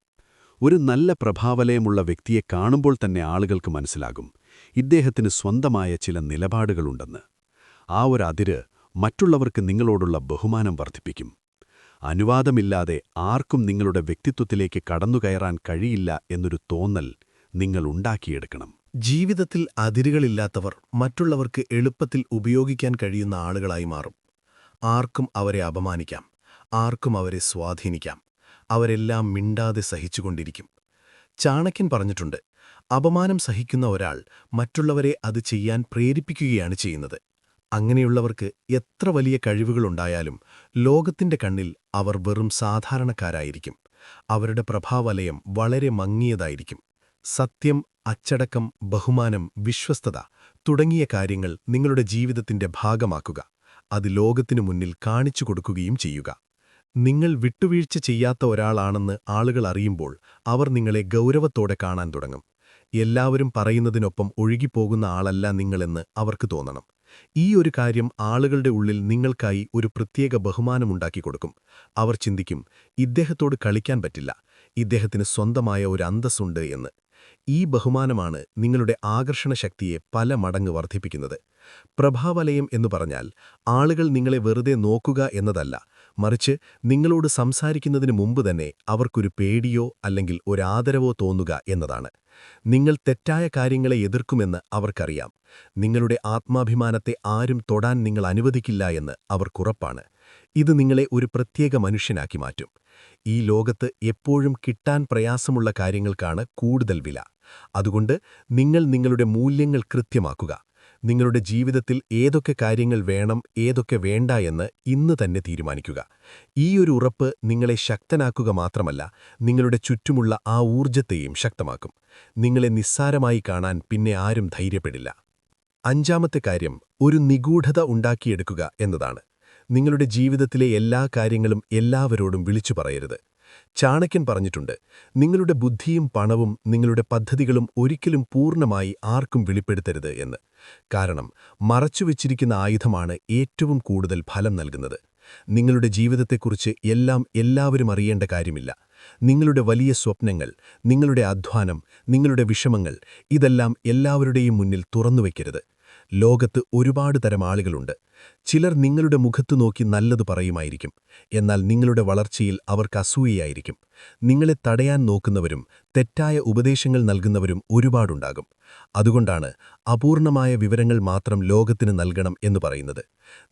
ഒരു നല്ല പ്രഭാവലയമുള്ള വ്യക്തിയെ കാണുമ്പോൾ തന്നെ ആളുകൾക്ക് മനസ്സിലാകും ഇദ്ദേഹത്തിന് സ്വന്തമായ ചില നിലപാടുകളുണ്ടെന്ന്. ആ ഒരു അതിര് മറ്റുള്ളവർക്ക് നിങ്ങളോടുള്ള ബഹുമാനം വർദ്ധിപ്പിക്കും. അനുവാദമില്ലാതെ ആർക്കും നിങ്ങളുടെ വ്യക്തിത്വത്തിലേക്ക് കടന്നുകയറാൻ കഴിയില്ല എന്നൊരു തോന്നൽ നിങ്ങൾ ഉണ്ടാക്കിയെടുക്കണം. ജീവിതത്തിൽ അതിരുകളില്ലാത്തവർ മറ്റുള്ളവർക്ക് എളുപ്പത്തിൽ ഉപയോഗിക്കാൻ കഴിയുന്ന ആളുകളായി മാറും. ആർക്കും അവരെ അപമാനിക്കാം. ആർക്കും അവരെ സ്വാധീനിക്കാം. അവരെല്ലാം മിണ്ടാതെ സഹിച്ചുകൊണ്ടിരിക്കും. ചാണക്യൻ പറഞ്ഞിട്ടുണ്ട് അപമാനം സഹിക്കുന്ന ഒരാൾ മറ്റുള്ളവരെ അത് ചെയ്യാൻ പ്രേരിപ്പിക്കുകയാണ് ചെയ്യുന്നത്. അങ്ങനെയുള്ളവർക്ക് എത്ര വലിയ കഴിവുകളുണ്ടായാലും ലോകത്തിന്റെ കണ്ണിൽ അവർ വെറും സാധാരണക്കാരായിരിക്കും. അവരുടെ പ്രഭാവലയം വളരെ മങ്ങിയതായിരിക്കും. സത്യം അച്ചടക്കം ബഹുമാനം വിശ്വസ്തത തുടങ്ങിയ കാര്യങ്ങൾ നിങ്ങളുടെ ജീവിതത്തിന്റെ ഭാഗമാക്കുക. അത് ലോകത്തിനു മുന്നിൽ കാണിച്ചു കൊടുക്കുകയും ചെയ്യുക. നിങ്ങൾ വിട്ടുവീഴ്ച ചെയ്യാത്ത ഒരാളാണെന്ന് ആളുകൾ അറിയുമ്പോൾ അവർ നിങ്ങളെ ഗൗരവത്തോടെ കാണാൻ തുടങ്ങും. എല്ലാവരും പറയുന്നതിനൊപ്പം ഒഴുകിപ്പോകുന്ന ആളല്ല നിങ്ങളെന്ന് അവർക്ക് തോന്നണം. ഈ ഒരു കാര്യം ആളുകളുടെ ഉള്ളിൽ നിങ്ങൾക്കായി ഒരു പ്രത്യേക ബഹുമാനമുണ്ടാക്കി കൊടുക്കും. അവർ ചിന്തിക്കും ഇദ്ദേഹത്തോട് കളിക്കാൻ പറ്റില്ല. ഇദ്ദേഹത്തിന് സ്വന്തമായ ഒരു അന്തസ്സുണ്ട് എന്ന്. ഈ ബഹുമാനമാണ് നിങ്ങളുടെ ആകർഷണ ശക്തിയെ പല മടങ്ങ് വർദ്ധിപ്പിക്കുന്നത്. പ്രഭാവലയം എന്നു പറഞ്ഞാൽ ആളുകൾ നിങ്ങളെ വെറുതെ നോക്കുക എന്നതല്ല മറിച്ച് നിങ്ങളോട് സംസാരിക്കുന്നതിന് മുമ്പ് തന്നെ അവർക്കൊരു പേടിയോ അല്ലെങ്കിൽ ഒരാദരവോ തോന്നുക എന്നതാണ്. നിങ്ങൾ തെറ്റായ കാര്യങ്ങളെ എതിർക്കുമെന്ന് അവർക്കറിയാം. നിങ്ങളുടെ ആത്മാഭിമാനത്തെ ആരും തൊടാൻ നിങ്ങൾ അനുവദിക്കില്ല എന്ന് അവർക്കുറപ്പാണ് ഇത് നിങ്ങളെ ഒരു പ്രത്യേക മനുഷ്യനാക്കി മാറ്റും. ഈ ലോകത്ത് എപ്പോഴും കിട്ടാൻ പ്രയാസമുള്ള കാര്യങ്ങൾക്കാണ് കൂടുതൽ വില. അതുകൊണ്ട് നിങ്ങൾ നിങ്ങളുടെ മൂല്യങ്ങൾ കൃത്യമാക്കുക. നിങ്ങളുടെ ജീവിതത്തിൽ ഏതൊക്കെ കാര്യങ്ങൾ വേണം ഏതൊക്കെ വേണ്ട എന്ന് ഇന്ന് തന്നെ തീരുമാനിക്കുക. ഈ ഒരു ഉറപ്പ് നിങ്ങളെ ശക്തനാക്കുക മാത്രമല്ല നിങ്ങളുടെ ചുറ്റുമുള്ള ആ ഊർജത്തെയും ശക്തമാക്കും. നിങ്ങളെ നിസ്സാരമായി കാണാൻ പിന്നെ ആരും ധൈര്യപ്പെടില്ല. അഞ്ചാമത്തെ കാര്യം ഒരു നിഗൂഢത ഉണ്ടാക്കിയെടുക്കുക എന്നതാണ്. നിങ്ങളുടെ ജീവിതത്തിലെ എല്ലാ കാര്യങ്ങളും എല്ലാവരോടും വിളിച്ചു പറയരുത്. ചാണക്യൻ പറഞ്ഞിട്ടുണ്ട് നിങ്ങളുടെ ബുദ്ധിയും പണവും നിങ്ങളുടെ പദ്ധതികളും ഒരിക്കലും പൂർണമായി ആർക്കും വെളിപ്പെടുത്തരുത് എന്ന്. കാരണം മറച്ചുവെച്ചിരിക്കുന്ന ആയുധമാണ് ഏറ്റവും കൂടുതൽ ഫലം നൽകുന്നത്. നിങ്ങളുടെ ജീവിതത്തെക്കുറിച്ച് എല്ലാം എല്ലാവരും അറിയേണ്ട കാര്യമില്ല. നിങ്ങളുടെ വലിയ സ്വപ്നങ്ങൾ നിങ്ങളുടെ അധ്വാനം നിങ്ങളുടെ വിഷമങ്ങൾ ഇതെല്ലാം എല്ലാവരുടെയും മുന്നിൽ തുറന്നുവെക്കരുത്. ലോകത്ത് ഒരുപാട് തരം ആളുകളുണ്ട്. ചിലർ നിങ്ങളുടെ മുഖത്തു നോക്കി നല്ലത് പറയുമായിരിക്കും. എന്നാൽ നിങ്ങളുടെ വളർച്ചയിൽ അവർക്ക് അസൂയയായിരിക്കും. നിങ്ങളെ തടയാൻ നോക്കുന്നവരും തെറ്റായ ഉപദേശങ്ങൾ നൽകുന്നവരും ഒരുപാടുണ്ടാകും. അതുകൊണ്ടാണ് അപൂർണമായ വിവരങ്ങൾ മാത്രം ലോകത്തിന് നൽകണം എന്ന് പറയുന്നത്.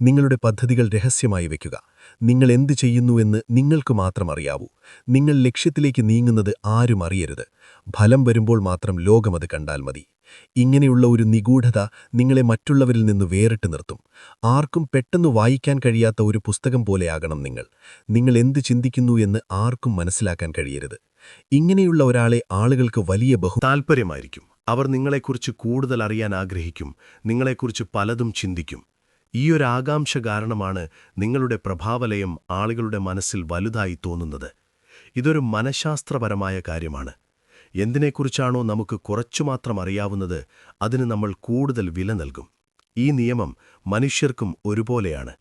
നിങ്ങളുടെ പദ്ധതികൾ രഹസ്യമായി വയ്ക്കുക നിങ്ങൾ എന്തു ചെയ്യുന്നുവെന്ന് നിങ്ങൾക്ക് മാത്രം അറിയാവൂ. നിങ്ങൾ ലക്ഷ്യത്തിലേക്ക് നീങ്ങുന്നത് ആരും അറിയരുത്. ഫലം വരുമ്പോൾ മാത്രം ലോകമത് കണ്ടാൽ മതി. ഇങ്ങനെയുള്ള ഒരു നിഗൂഢത നിങ്ങളെ മറ്റുള്ളവരിൽ നിന്ന് വേറിട്ട് നിർത്തും. ആർക്കും പെട്ടെന്ന് വായിക്കാൻ കഴിയാത്ത ഒരു പുസ്തകം പോലെയാകണം നിങ്ങൾ. നിങ്ങൾ എന്ത് ചിന്തിക്കുന്നു എന്ന് ആർക്കും മനസ്സിലാക്കാൻ കഴിയരുത്. ഇങ്ങനെയുള്ള ഒരാളെ ആളുകൾക്ക് വലിയ ബഹു താൽപ്പര്യമായിരിക്കും. അവർ നിങ്ങളെക്കുറിച്ച് കൂടുതൽ അറിയാൻ ആഗ്രഹിക്കും. നിങ്ങളെക്കുറിച്ച് പലതും ചിന്തിക്കും. ഈയൊരു ആകാംക്ഷ കാരണമാണ് നിങ്ങളുടെ പ്രഭാവലയം ആളുകളുടെ മനസ്സിൽ വലുതായി തോന്നുന്നത്. ഇതൊരു മനഃശാസ്ത്രപരമായ കാര്യമാണ്. എന്തിനെക്കുറിച്ചാണോ നമുക്ക് കുറച്ചുമാത്രം അറിയാവുന്നത് അതിന് നമ്മൾ കൂടുതൽ വില നൽകും. ഈ നിയമം മനുഷ്യർക്കും ഒരുപോലെയാണ്.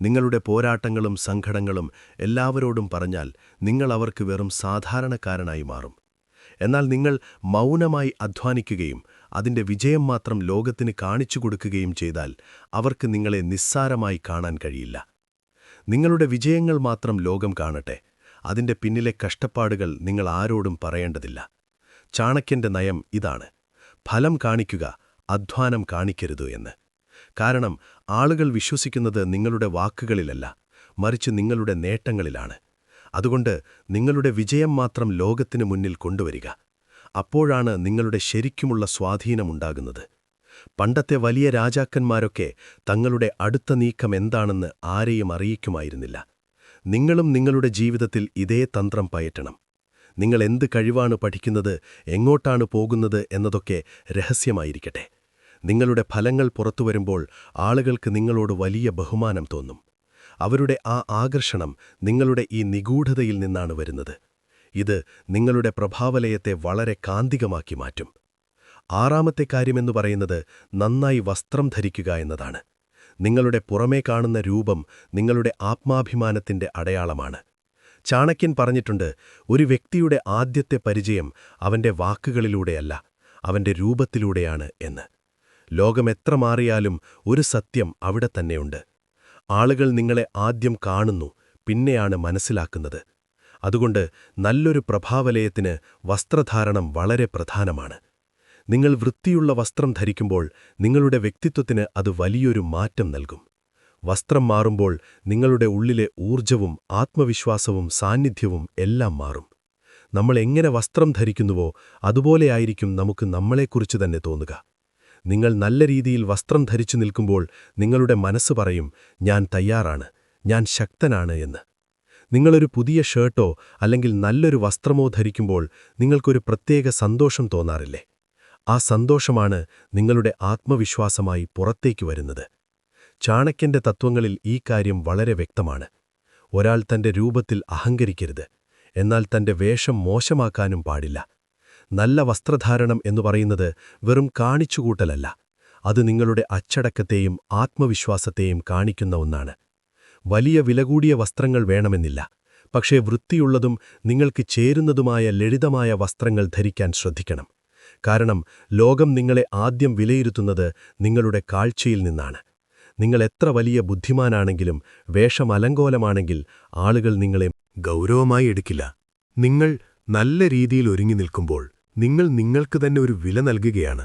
നിങ്ങളുടെ പോരാട്ടങ്ങളും സംഘടങ്ങളും എല്ലാവരോടും പറഞ്ഞാൽ നിങ്ങൾ അവർക്ക് വെറും സാധാരണക്കാരനായി മാറും. എന്നാൽ നിങ്ങൾ മൗനമായി അധ്വാനിക്കുകയും അതിന്റെ വിജയം മാത്രം ലോകത്തിന് കാണിച്ചു കൊടുക്കുകയും ചെയ്താൽ അവർക്ക് നിങ്ങളെ നിസ്സാരമായി കാണാൻ കഴിയില്ല. നിങ്ങളുടെ വിജയങ്ങൾ മാത്രം ലോകം കാണട്ടെ. അതിന്റെ പിന്നിലെ കഷ്ടപ്പാടുകൾ നിങ്ങൾ ആരോടും പറയേണ്ടതില്ല. ചാണക്യന്റെ നയം ഇതാണ്. ഫലം കാണിക്കുക അധ്വാനം കാണിക്കരുത് എന്ന്. കാരണം ആളുകൾ വിശ്വസിക്കുന്നത് നിങ്ങളുടെ വാക്കുകളിലല്ല മറിച്ച് നിങ്ങളുടെ നേട്ടങ്ങളിലാണ്. അതുകൊണ്ട് നിങ്ങളുടെ വിജയം മാത്രം ലോകത്തിനു മുന്നിൽ കൊണ്ടുവരിക. അപ്പോഴാണ് നിങ്ങളുടെ ശരിക്കുമുള്ള സ്വാധീനമുണ്ടാകുന്നത് പണ്ടത്തെ വലിയ രാജാക്കന്മാരൊക്കെ തങ്ങളുടെ അടുത്ത നീക്കം എന്താണെന്ന് ആരെയും അറിയിക്കുമായിരുന്നില്ല. നിങ്ങളും നിങ്ങളുടെ ജീവിതത്തിൽ ഇതേ തന്ത്രം പയറ്റണം. നിങ്ങൾ എന്ത് കഴിവാണ് പഠിക്കുന്നത് എങ്ങോട്ടാണ് പോകുന്നത് എന്നതൊക്കെ രഹസ്യമായിരിക്കട്ടെ. നിങ്ങളുടെ ഫലങ്ങൾ പുറത്തുവരുമ്പോൾ ആളുകൾക്ക് നിങ്ങളോട് വലിയ ബഹുമാനം തോന്നും. അവരുടെ ആ ആകർഷണം നിങ്ങളുടെ ഈ നിഗൂഢതയിൽ നിന്നാണ് വരുന്നത്. ഇത് നിങ്ങളുടെ പ്രഭാവലയത്തെ വളരെ കാന്തികമാക്കി മാറ്റും. ആറാമത്തെ കാര്യമെന്നു പറയുന്നത് നന്നായി വസ്ത്രം ധരിക്കുക എന്നതാണ്. നിങ്ങളുടെ പുറമേ കാണുന്ന രൂപം നിങ്ങളുടെ ആത്മാഭിമാനത്തിന്റെ അടയാളമാണ്. ചാണക്യൻ പറഞ്ഞിട്ടുണ്ട് ഒരു വ്യക്തിയുടെ ആദ്യത്തെ പരിചയം അവന്റെ വാക്കുകളിലൂടെയല്ല അവന്റെ രൂപത്തിലൂടെയാണ് എന്ന്. ലോകമെത്ര മാറിയാലും ഒരു സത്യം അവിടെ തന്നെയുണ്ട്. ആളുകൾ നിങ്ങളെ ആദ്യം കാണുന്നു പിന്നെയാണ് മനസ്സിലാക്കുന്നത്. അതുകൊണ്ട് നല്ലൊരു പ്രഭാവലയത്തിന് വസ്ത്രധാരണം വളരെ പ്രധാനമാണ്. നിങ്ങൾ വൃത്തിയുള്ള വസ്ത്രം ധരിക്കുമ്പോൾ നിങ്ങളുടെ വ്യക്തിത്വത്തിന് അത് വലിയൊരു മാറ്റം നൽകും. വസ്ത്രം മാറുമ്പോൾ നിങ്ങളുടെ ഉള്ളിലെ ഊർജവും ആത്മവിശ്വാസവും സാന്നിധ്യവും എല്ലാം മാറും. നമ്മൾ എങ്ങനെ വസ്ത്രം ധരിക്കുന്നുവോ അതുപോലെയായിരിക്കും നമുക്ക് നമ്മളെക്കുറിച്ച് തന്നെ തോന്നുക. നിങ്ങൾ നല്ല രീതിയിൽ വസ്ത്രം ധരിച്ചു നിൽക്കുമ്പോൾ നിങ്ങളുടെ മനസ്സ് പറയും ഞാൻ തയ്യാറാണ് ഞാൻ ശക്തനാണ് എന്ന്. നിങ്ങളൊരു പുതിയ ഷർട്ടോ അല്ലെങ്കിൽ നല്ലൊരു വസ്ത്രമോ ധരിക്കുമ്പോൾ നിങ്ങൾക്കൊരു പ്രത്യേക സന്തോഷം തോന്നാറില്ലേ? ആ സന്തോഷമാണ് നിങ്ങളുടെ ആത്മവിശ്വാസമായി പുറത്തേക്ക് വരുന്നത്. ചാണക്യന്റെ തത്വങ്ങളിൽ ഈ കാര്യം വളരെ വ്യക്തമാണ്. ഒരാൾ തന്റെ രൂപത്തിൽ അഹങ്കരിക്കരുത് എന്നാൽ തന്റെ വേഷം മോശമാക്കാനും പാടില്ല. നല്ല വസ്ത്രധാരണം എന്നു പറയുന്നത് വെറും കാണിച്ചുകൂട്ടലല്ല അത് നിങ്ങളുടെ അച്ചടക്കത്തെയും ആത്മവിശ്വാസത്തെയും കാണിക്കുന്ന ഒന്നാണ്. വലിയ വില കൂടിയ വസ്ത്രങ്ങൾ വേണമെന്നില്ല പക്ഷേ വൃത്തിയുള്ളതും നിങ്ങൾക്ക് ചേരുന്നതുമായ ലളിതമായ വസ്ത്രങ്ങൾ ധരിക്കാൻ ശ്രദ്ധിക്കണം. കാരണം ലോകം നിങ്ങളെ ആദ്യം വിലയിരുത്തുന്നത് നിങ്ങളുടെ കാഴ്ചയിൽ നിന്നാണ്. നിങ്ങൾ എത്ര വലിയ ബുദ്ധിമാനാണെങ്കിലും വേഷമലങ്കോലമാണെങ്കിൽ ആളുകൾ നിങ്ങളെ ഗൗരവമായി എടുക്കില്ല. നിങ്ങൾ നല്ല രീതിയിൽ ഒരുങ്ങി നിൽക്കുമ്പോൾ നിങ്ങൾ നിങ്ങൾക്ക് തന്നെ ഒരു വില നൽകുകയാണ്.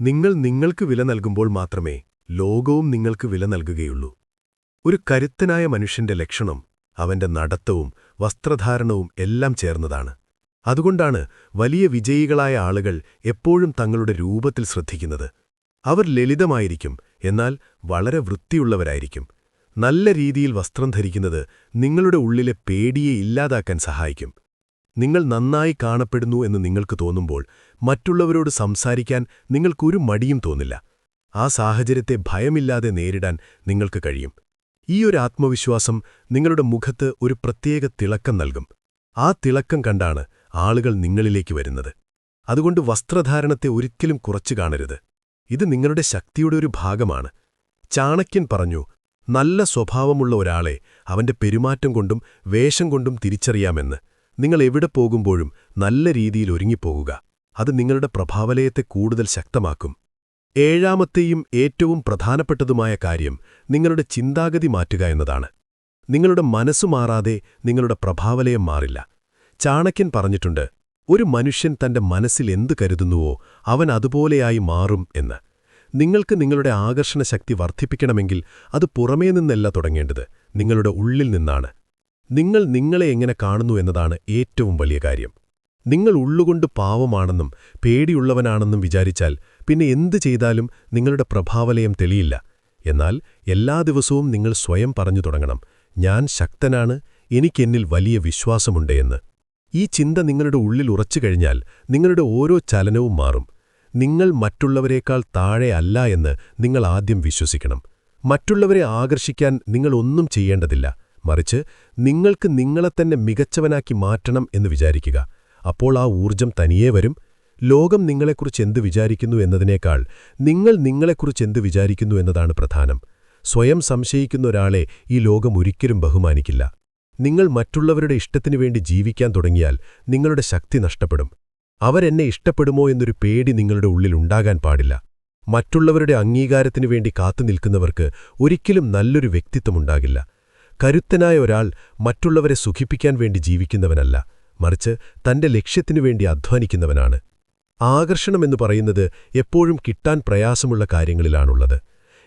നിങ്ങൾ നിങ്ങൾക്ക് വില നൽകുമ്പോൾ മാത്രമേ ലോകവും നിങ്ങൾക്ക് വില നൽകുകയുള്ളൂ. ഒരു കരുത്തനായ മനുഷ്യന്റെ ലക്ഷണം അവന്റെ നടത്തവും വസ്ത്രധാരണവും എല്ലാം ചേർന്നതാണ്. അതുകൊണ്ടാണ് വലിയ വിജയികളായ ആളുകൾ എപ്പോഴും തങ്ങളുടെ രൂപത്തിൽ ശ്രദ്ധിക്കുന്നത്. അവർ ലളിതമായിരിക്കും എന്നാൽ വളരെ വൃത്തിയുള്ളവരായിരിക്കും. നല്ല രീതിയിൽ വസ്ത്രം ധരിക്കുന്നത് നിങ്ങളുടെ ഉള്ളിലെ പേടിയെ ഇല്ലാതാക്കാൻ സഹായിക്കും. നിങ്ങൾ നന്നായി കാണപ്പെടുന്നു എന്ന് നിങ്ങൾക്ക് തോന്നുമ്പോൾ മറ്റുള്ളവരോട് സംസാരിക്കാൻ നിങ്ങൾക്കൊരു മടിയും തോന്നില്ല. ആ സാഹചര്യത്തെ ഭയമില്ലാതെ നേരിടാൻ നിങ്ങൾക്ക് കഴിയും. ഈ ഒരു ആത്മവിശ്വാസം നിങ്ങളുടെ മുഖത്ത് ഒരു പ്രത്യേക തിളക്കം നൽകും. ആ തിളക്കം കണ്ടാണ് ആളുകൾ നിങ്ങളിലേക്ക് വരുന്നത്. അതുകൊണ്ട് വസ്ത്രധാരണത്തെ ഒരിക്കലും കുറച്ചു കാണരുത്. ഇത് നിങ്ങളുടെ ശക്തിയുടെ ഒരു ഭാഗമാണ്. ചാണക്യൻ പറഞ്ഞു നല്ല സ്വഭാവമുള്ള ഒരാളെ അവന്റെ പെരുമാറ്റം കൊണ്ടും വേഷം കൊണ്ടും തിരിച്ചറിയാമെന്ന്. നിങ്ങൾ എവിടെ പോകുമ്പോഴും നല്ല രീതിയിൽ ഒരുങ്ങിപ്പോകുക. അത് നിങ്ങളുടെ പ്രഭാവലയത്തെ കൂടുതൽ ശക്തമാക്കും. ഏഴാമത്തെയും ഏറ്റവും പ്രധാനപ്പെട്ടതുമായ കാര്യം നിങ്ങളുടെ ചിന്താഗതി മാറ്റുക എന്നതാണ്. നിങ്ങളുടെ മനസ്സു മാറാതെ നിങ്ങളുടെ പ്രഭാവലയം മാറില്ല. ചാണക്യൻ പറഞ്ഞിട്ടുണ്ട് ഒരു മനുഷ്യൻ തന്റെ മനസ്സിൽ എന്ത് കരുതുന്നുവോ അവൻ അതുപോലെയായി മാറും എന്ന്. നിങ്ങൾക്ക് നിങ്ങളുടെ ആകർഷണ ശക്തി വർദ്ധിപ്പിക്കണമെങ്കിൽ അത് പുറമേ നിന്നല്ല തുടങ്ങേണ്ടത് നിങ്ങളുടെ ഉള്ളിൽ നിന്നാണ്. നിങ്ങൾ നിങ്ങളെ എങ്ങനെ കാണുന്നു എന്നതാണ് ഏറ്റവും വലിയ കാര്യം. നിങ്ങൾ ഉള്ളുകൊണ്ട് പാവമാണെന്നും പേടിയുള്ളവനാണെന്നും വിചാരിച്ചാൽ പിന്നെ എന്തു ചെയ്താലും നിങ്ങളുടെ പ്രഭാവലയം തെളിയില്ല. എന്നാൽ എല്ലാ ദിവസവും നിങ്ങൾ സ്വയം പറഞ്ഞു തുടങ്ങണം ഞാൻ ശക്തനാണ് എനിക്കെന്നിൽ വലിയ വിശ്വാസമുണ്ട് എന്ന്. ഈ ചിന്ത നിങ്ങളുടെ ഉള്ളിൽ ഉറച്ചു കഴിഞ്ഞാൽ നിങ്ങളുടെ ഓരോ ചലനവും മാറും. നിങ്ങൾ മറ്റുള്ളവരെക്കാൾ താഴെ അല്ല എന്ന് നിങ്ങൾ ആദ്യം വിശ്വസിക്കണം. മറ്റുള്ളവരെ ആകർഷിക്കാൻ നിങ്ങൾ ഒന്നും ചെയ്യേണ്ടതില്ല. മറിച്ച് നിങ്ങൾക്ക് നിങ്ങളെത്തന്നെ മികച്ചവനാക്കി മാറ്റണം എന്ന് വിചാരിക്കുക. അപ്പോൾ ആ ഊർജം തനിയേ വരും. ലോകം നിങ്ങളെക്കുറിച്ച് എന്ത് വിചാരിക്കുന്നു എന്നതിനേക്കാൾ നിങ്ങൾ നിങ്ങളെക്കുറിച്ച് എന്ത് വിചാരിക്കുന്നു എന്നതാണ് പ്രധാനം. സ്വയം സംശയിക്കുന്ന ഒരാളെ ഈ ലോകം ഒരിക്കലും ബഹുമാനിക്കില്ല. നിങ്ങൾ മറ്റുള്ളവരുടെ ഇഷ്ടത്തിനു വേണ്ടി ജീവിക്കാൻ തുടങ്ങിയാൽ നിങ്ങളുടെ ശക്തി നഷ്ടപ്പെടും. അവരെന്നെ ഇഷ്ടപ്പെടുമോ എന്നൊരു പേടി നിങ്ങളുടെ ഉള്ളിൽ ഉണ്ടാകാൻ പാടില്ല. മറ്റുള്ളവരുടെ അംഗീകാരത്തിനു വേണ്ടി കാത്തുനിൽക്കുന്നവർക്ക് ഒരിക്കലും നല്ലൊരു വ്യക്തിത്വമുണ്ടാകില്ല കരുത്തനായ ഒരാൾ മറ്റുള്ളവരെ സുഖിപ്പിക്കാൻ വേണ്ടി ജീവിക്കുന്നവനല്ല മറിച്ച് തന്റെ ലക്ഷ്യത്തിനു വേണ്ടി അധ്വാനിക്കുന്നവനാണ്. ആകർഷണമെന്ന് പറയുന്നത് എപ്പോഴും കിട്ടാൻ പ്രയാസമുള്ള കാര്യങ്ങളിലാണുള്ളത്.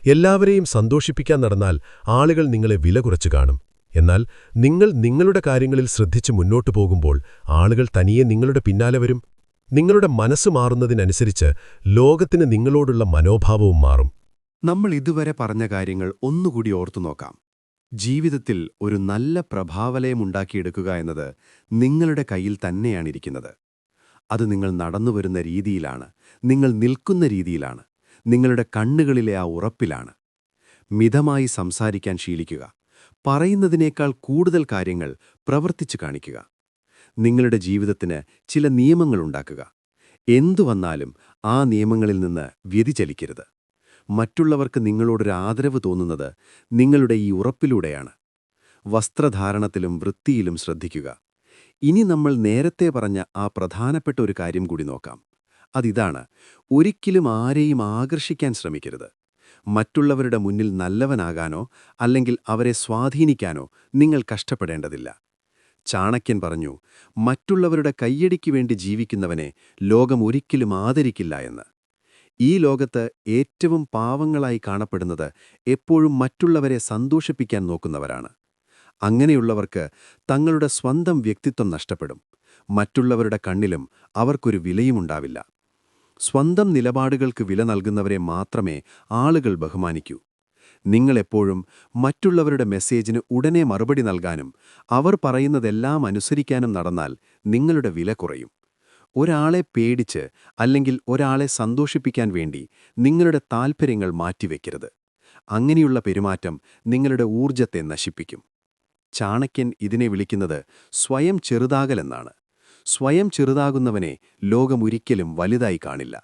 എല്ലാവരെയും സന്തോഷിപ്പിക്കാൻ നടന്നാൽ ആളുകൾ നിങ്ങളെ വില കുറച്ചു കാണും. എന്നാൽ നിങ്ങൾ നിങ്ങളുടെ കാര്യങ്ങളിൽ ശ്രദ്ധിച്ച് മുന്നോട്ടു പോകുമ്പോൾ ആളുകൾ തനിയെ നിങ്ങളുടെ പിന്നാലെ വരും. നിങ്ങളുടെ മനസ്സ് മാറുന്നതിനനുസരിച്ച് ലോകത്തിന് നിങ്ങളോടുള്ള മനോഭാവവും മാറും. നമ്മൾ ഇതുവരെ പറഞ്ഞ കാര്യങ്ങൾ ഒന്നുകൂടി ഓർത്തു നോക്കാം. ജീവിതത്തിൽ ഒരു നല്ല പ്രഭാവലയമുണ്ടാക്കിയെടുക്കുക എന്നത് നിങ്ങളുടെ കയ്യിൽ തന്നെയാണിരിക്കുന്നത്. അത് നിങ്ങൾ നടന്നുവരുന്ന രീതിയിലാണ് നിങ്ങൾ നിൽക്കുന്ന രീതിയിലാണ് നിങ്ങളുടെ കണ്ണുകളിലെ ആ ഉറപ്പിലാണ്. മിതമായി സംസാരിക്കാൻ ശീലിക്കുക. പറയുന്നതിനേക്കാൾ കൂടുതൽ കാര്യങ്ങൾ പ്രവർത്തിച്ചു കാണിക്കുക. നിങ്ങളുടെ ജീവിതത്തിന് ചില നിയമങ്ങളുണ്ടാക്കുക എന്തു വന്നാലും ആ നിയമങ്ങളിൽ നിന്ന് വ്യതിചലിക്കരുത്. മറ്റുള്ളവർക്ക് നിങ്ങളോടൊരു ആദരവ് തോന്നുന്നത് നിങ്ങളുടെ ഈ ഉറപ്പിലൂടെയാണ്. വസ്ത്രധാരണത്തിലും വൃത്തിയിലും ശ്രദ്ധിക്കുക. ഇനി നമ്മൾ നേരത്തെ പറഞ്ഞ ആ പ്രധാനപ്പെട്ട ഒരു കാര്യം കൂടി നോക്കാം. അതിതാണ് ഒരിക്കലും ആരെയും ആകർഷിക്കാൻ ശ്രമിക്കരുത്. മറ്റുള്ളവരുടെ മുന്നിൽ നല്ലവനാകാനോ അല്ലെങ്കിൽ അവരെ സ്വാധീനിക്കാനോ നിങ്ങൾ കഷ്ടപ്പെടേണ്ടതില്ല. ചാണക്യൻ പറഞ്ഞു മറ്റുള്ളവരുടെ കയ്യടിക്ക് വേണ്ടി ജീവിക്കുന്നവനെ ലോകം ഒരിക്കലും ആദരിക്കില്ല എന്ന്. ഈ ലോകത്ത് ഏറ്റവും പാവങ്ങളായി കാണപ്പെടുന്നത് എപ്പോഴും മറ്റുള്ളവരെ സന്തോഷിപ്പിക്കാൻ നോക്കുന്നവരാണ്. അങ്ങനെയുള്ളവർക്ക് തങ്ങളുടെ സ്വന്തം വ്യക്തിത്വം നഷ്ടപ്പെടും. മറ്റുള്ളവരുടെ കണ്ണിലും അവർക്കൊരു വിലയുമുണ്ടാവില്ല. സ്വന്തം നിലപാടുകൾക്ക് വില നൽകുന്നവരെ മാത്രമേ ആളുകൾ ബഹുമാനിക്കൂ. നിങ്ങളെപ്പോഴും മറ്റുള്ളവരുടെ മെസ്സേജിന് ഉടനെ മറുപടി നൽകാനും അവർ പറയുന്നതെല്ലാം അനുസരിക്കാനും നടന്നാൽ നിങ്ങളുടെ വില കുറയും. ഒരാളെ പേടിച്ച് അല്ലെങ്കിൽ ഒരാളെ സന്തോഷിപ്പിക്കാൻ വേണ്ടി നിങ്ങളുടെ താൽപ്പര്യങ്ങൾ മാറ്റിവെക്കരുത്. അങ്ങനെയുള്ള പെരുമാറ്റം നിങ്ങളുടെ ഊർജത്തെ നശിപ്പിക്കും. ചാണക്യൻ ഇതിനെ വിളിക്കുന്നത് സ്വയം ചെറുതാകലെന്നാണ്. സ്വയം ചെറുതാകുന്നവനെ ലോകമൊരിക്കലും വലുതായി കാണില്ല.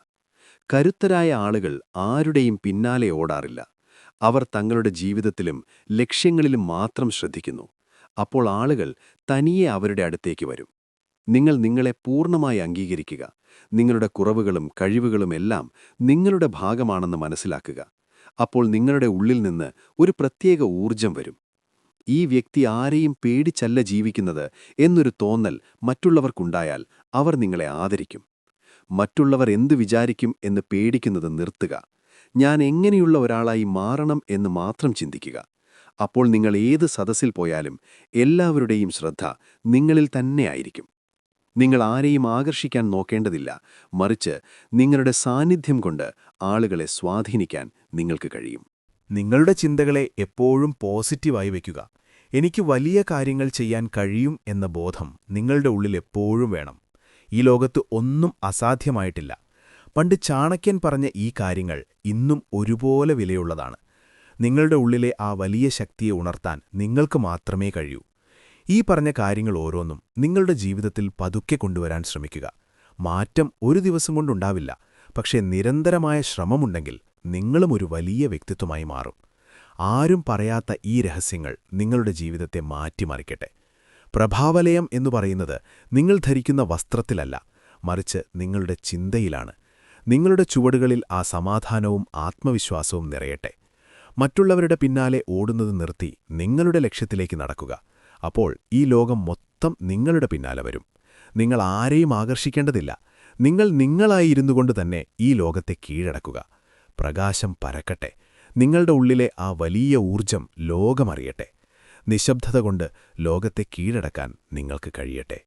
കരുത്തരായ ആളുകൾ ആരുടെയും പിന്നാലെ ഓടാറില്ല. അവർ തങ്ങളുടെ ജീവിതത്തിലും ലക്ഷ്യങ്ങളിലും മാത്രം ശ്രദ്ധിക്കുന്നു. അപ്പോൾ ആളുകൾ തനിയെ അവരുടെ അടുത്തേക്ക് വരും. നിങ്ങൾ നിങ്ങളെ പൂർണമായി അംഗീകരിക്കുക. നിങ്ങളുടെ കുറവുകളും കഴിവുകളും എല്ലാം നിങ്ങളുടെ ഭാഗമാണെന്ന് മനസ്സിലാക്കുക. അപ്പോൾ നിങ്ങളുടെ ഉള്ളിൽ നിന്ന് ഒരു പ്രത്യേക ഊർജം വരും. ഈ വ്യക്തി ആരെയും പേടിച്ചല്ല ജീവിക്കുന്നത് എന്നൊരു തോന്നൽ മറ്റുള്ളവർക്കുണ്ടായാൽ അവർ നിങ്ങളെ ആദരിക്കും. മറ്റുള്ളവർ എന്തു വിചാരിക്കും എന്ന് പേടിക്കുന്നത് നിർത്തുക. ഞാൻ എങ്ങനെയുള്ള ഒരാളായി മാറണം എന്ന് മാത്രം ചിന്തിക്കുക. അപ്പോൾ നിങ്ങൾ ഏത് സദസ്സിൽ പോയാലും എല്ലാവരുടെയും ശ്രദ്ധ നിങ്ങളിൽ തന്നെ ആയിരിക്കും. നിങ്ങൾ ആരെയും ആകർഷിക്കാൻ നോക്കേണ്ടതില്ല. മറിച്ച് നിങ്ങളുടെ സാന്നിധ്യം കൊണ്ട് ആളുകളെ സ്വാധീനിക്കാൻ നിങ്ങൾക്ക് കഴിയും. നിങ്ങളുടെ ചിന്തകളെ എപ്പോഴും പോസിറ്റീവായി വയ്ക്കുക. എനിക്ക് വലിയ കാര്യങ്ങൾ ചെയ്യാൻ കഴിയും എന്ന ബോധം നിങ്ങളുടെ ഉള്ളിൽ എപ്പോഴും വേണം. ഈ ലോകത്ത് ഒന്നും അസാധ്യമായിട്ടില്ല. പണ്ട് ചാണക്യൻ പറഞ്ഞ ഈ കാര്യങ്ങൾ ഇന്നും ഒരുപോലെ വിലയുള്ളതാണ്. നിങ്ങളുടെ ഉള്ളിലെ ആ വലിയ ശക്തിയെ ഉണർത്താൻ നിങ്ങൾക്ക് മാത്രമേ കഴിയൂ. ഈ പറഞ്ഞ കാര്യങ്ങൾ ഓരോന്നും നിങ്ങളുടെ ജീവിതത്തിൽ പതുക്കെ കൊണ്ടുവരാൻ ശ്രമിക്കുക. മാറ്റം ഒരു ദിവസം കൊണ്ടുണ്ടാവില്ല. പക്ഷേ നിരന്തരമായ ശ്രമമുണ്ടെങ്കിൽ നിങ്ങളും ഒരു വലിയ വ്യക്തിത്വമായി മാറും. ആരും പറയാത്ത ഈ രഹസ്യങ്ങൾ നിങ്ങളുടെ ജീവിതത്തെ മാറ്റിമറിക്കട്ടെ. പ്രഭാവലയം എന്നു പറയുന്നത് നിങ്ങൾ ധരിക്കുന്ന വസ്ത്രത്തിലല്ല മറിച്ച് നിങ്ങളുടെ ചിന്തയിലാണ്. നിങ്ങളുടെ ചുവടുകളിൽ ആ സമാധാനവും ആത്മവിശ്വാസവും നിറയട്ടെ. മറ്റുള്ളവരുടെ പിന്നാലെ ഓടുന്നത് നിർത്തി നിങ്ങളുടെ ലക്ഷ്യത്തിലേക്ക് നടക്കുക. അപ്പോൾ ഈ ലോകം മൊത്തം നിങ്ങളുടെ പിന്നാലെ വരും. നിങ്ങൾ ആരെയും ആകർഷിക്കേണ്ടതില്ല. നിങ്ങൾ നിങ്ങളായിരുന്നു കൊണ്ട് തന്നെ ഈ ലോകത്തെ കീഴടക്കുക. പ്രകാശം പരക്കട്ടെ. നിങ്ങളുടെ ഉള്ളിലെ ആ വലിയ ഊർജം ലോകമറിയട്ടെ. നിശബ്ദത കൊണ്ട് ലോകത്തെ കീഴടക്കാൻ നിങ്ങൾക്ക് കഴിയട്ടെ.